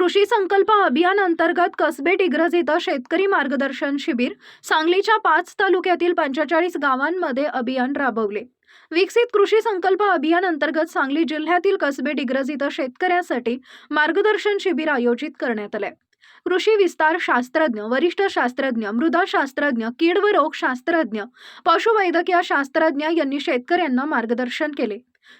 कृषी संकल्प अभियान अंतर्गत कसबे डिग्रज इथं शेतकरी मार्गदर्शन शिबिर सांगलीच्या पाच तालुक्यातील पंचेचाळीस गावांमध्ये अभियान राबवले. विकसित कृषी संकल्प अभियान अंतर्गत सांगली जिल्ह्यातील कसबे डिग्रज इथं शेतकऱ्यासाठी मार्गदर्शन शिबिर आयोजित करण्यात आले कृषी विस्तार शास्त्रज्ञ वरिष्ठ शास्त्रज्ञ मृदा शास्त्रज्ञ कीड व रोग शास्त्रज्ञ पशुवैद्यकीय शास्त्रज्ञ यांनी शेतकऱ्यांना मार्गदर्शन केले.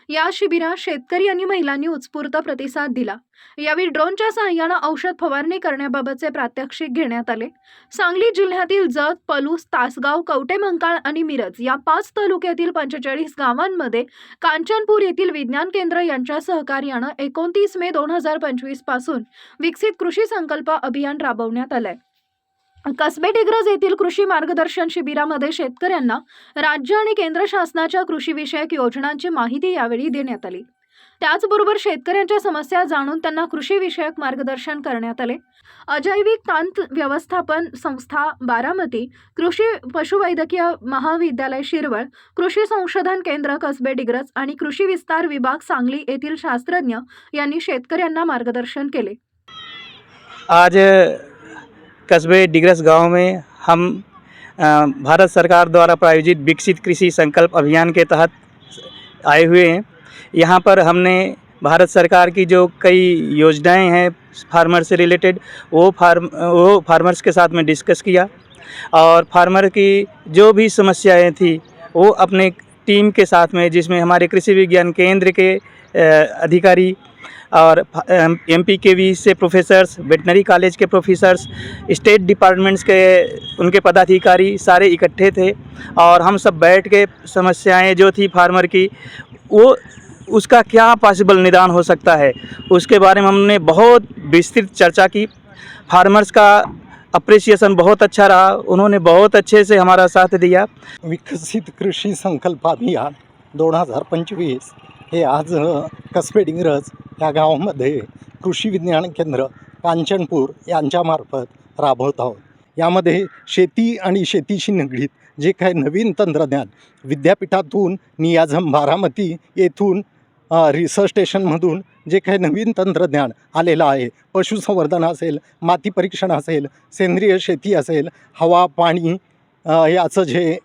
या शिबिरात शेतकरी आणि महिलांनी उत्स्फूर्त प्रतिसाद दिला. यावेळी ड्रोनच्या सहाय्यानं औषध फवारणी करण्याबाबतचे प्रात्यक्षिक घेण्यात आले. सांगली जिल्ह्यातील जत पलूस तासगाव कवटेमंकाळ आणि मिरज या पाच तालुक्यातील पंचेचाळीस गावांमध्ये कांचनपूर येथील विज्ञान केंद्र यांच्या सहकार्यानं एकोणतीस मे दोन हजार पंचवीसपासून विकसित कृषी संकल्प अभियान राबवण्यात आलंय. कसबे डिग्रज येथील कृषी मार्गदर्शन शिबिरामध्ये शेतकऱ्यांना राज्य आणि केंद्र शासनाच्या कृषीविषयक योजनांची माहिती यावेळी देण्यात आली. त्याचबरोबर शेतकऱ्यांच्या समस्या जाणून त्यांना कृषीविषयक मार्गदर्शन करण्यात आले. अजैविक तांत व्यवस्थापन संस्था बारामती कृषी पशुवैद्यकीय महाविद्यालय शिरवळ कृषी संशोधन केंद्र कसबे डिग्रज आणि कृषी विस्तार विभाग सांगली येथील शास्त्रज्ञ यांनी शेतकऱ्यांना मार्गदर्शन केले. आज कस्बे डिग्रस गाँव में हम भारत सरकार द्वारा प्रायोजित विकसित कृषि संकल्प अभियान के तहत आए हुए हैं। यहाँ पर हमने भारत सरकार की जो कई योजनाएँ हैं फार्मर से रिलेटेड, वो फार्म, वो फार्मर्स के साथ में डिस्कस किया और फार्मर की जो भी समस्याएँ थी, वो अपने टीम के साथ में, जिसमें हमारे कृषि विज्ञान केंद्र के अधिकारी और एम पी के वी से प्रोफेसर्स वेटनरी कॉलेज के प्रोफेसर्स स्टेट डिपार्टमेंट्स के उनके पदाधिकारी सारे इकट्ठे थे और हम सब बैठ के समस्याएँ जो थी फार्मर की, वो उसका क्या पॉसिबल निदान हो सकता है? उसके बारे में हमने बहुत विस्तृत चर्चा की। फार्मर्स का अप्रिसिएशन बहुत अच्छा रहा। उन्होंने बहुत अच्छे से हमारा साथ दिया। विकसित कृषी संकल्प अभियान दोन हज़ार पंचवीस हे आज कसबे डिंग्रज या गावामध्ये कृषी विज्ञान केंद्र कांचनपूर यांच्यामार्फत राबवत आहोत. यामध्ये शेती आणि शेतीशी निगडीत जे काही नवीन तंत्रज्ञान विद्यापीठातून नियाझम बारामती येथून रिसर्च स्टेशनमधून जे काही नवीन तंत्रज्ञान आलेलं आहे पशुसंवर्धन असेल माती परीक्षण असेल सेंद्रिय शेती असेल हवा पाणी याचं जे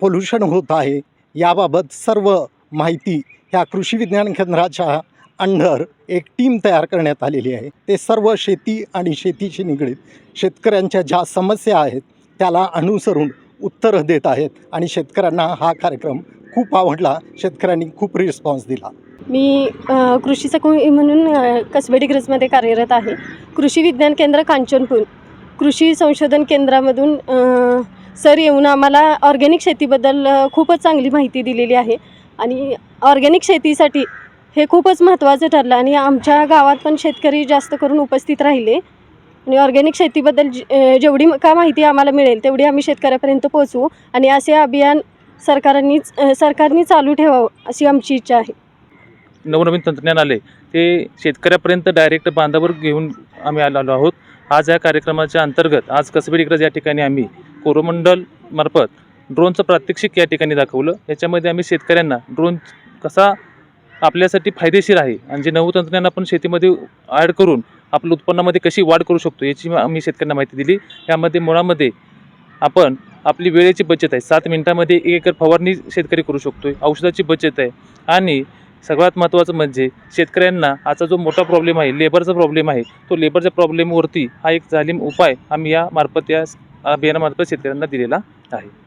पोल्युशन होत आहे याबाबत सर्व माहिती ह्या कृषी विज्ञान केंद्राच्या अंडर एक टीम तयार करण्यात आलेली आहे. ते सर्व शेती आणि शेतीशी निगडीत शेतकऱ्यांच्या ज्या समस्या आहेत त्याला अनुसरून उत्तरं देत आहेत आणि शेतकऱ्यांना हा कार्यक्रम खूप आवडला. शेतकऱ्यांनी खूप रिस्पॉन्स दिला. मी कृषी सखी म्हणून अ, कसबे डिग्रजमध्ये कार्यरत आहे. कृषी विज्ञान केंद्र कांचनपूर. कृषी संशोधन केंद्रामधून सर येऊन आम्हाला ऑर्गॅनिक शेतीबद्दल खूपच चांगली माहिती दिलेली आहे. आणि ऑर्गॅनिक शेतीसाठी हे खूपच महत्त्वाचं ठरलं आणि आमच्या गावात पण शेतकरी जास्त करून उपस्थित राहिले. आणि ऑर्गॅनिक शेतीबद्दल जे- जेवढी का माहिती आम्हाला मिळेल तेवढी आम्ही शेतकऱ्यापर्यंत पोहोचवू आणि असे अभियान सरकारांनी सरकारनी सरकारने चालू ठेवावं अशी आमची इच्छा आहे. नवनवीन तंत्रज्ञान आले ते शेतकऱ्यापर्यंत डायरेक्ट बांधावर घेऊन आम्ही आलेलो आहोत. आज या कार्यक्रमाच्या अंतर्गत आज कसबे डिग्रज या ठिकाणी आम्ही कोरोमंडल मार्फत ड्रोनचं प्रात्यक्षिक या ठिकाणी दाखवलं. याच्यामध्ये आम्ही शेतकऱ्यांना ड्रोन कसा आपल्यासाठी फायदेशीर आहे. आणि जे नवं तंत्रज्ञान आपण शेतीमध्ये ॲड करून आपल्या उत्पन्नामध्ये कशी वाढ करू शकतो याची आम्ही शेतकऱ्यांना माहिती दिली. यामध्ये मुळामध्ये आपण आपली वेळेची बचत आहे. सात मिनिटामध्ये एक एकर फवारणी शेतकरी करू शकतो औषधाची बचत आहे. आणि सगळ्यात महत्त्वाचं म्हणजे शेतकऱ्यांना आजचा जो मोठा प्रॉब्लेम आहे लेबरचा प्रॉब्लेम आहे तो लेबरच्या प्रॉब्लेमवरती हा एक जालीम उपाय आम्ही या मार्फत या अभियानामार्फत शेतकऱ्यांना दिलेला आहे.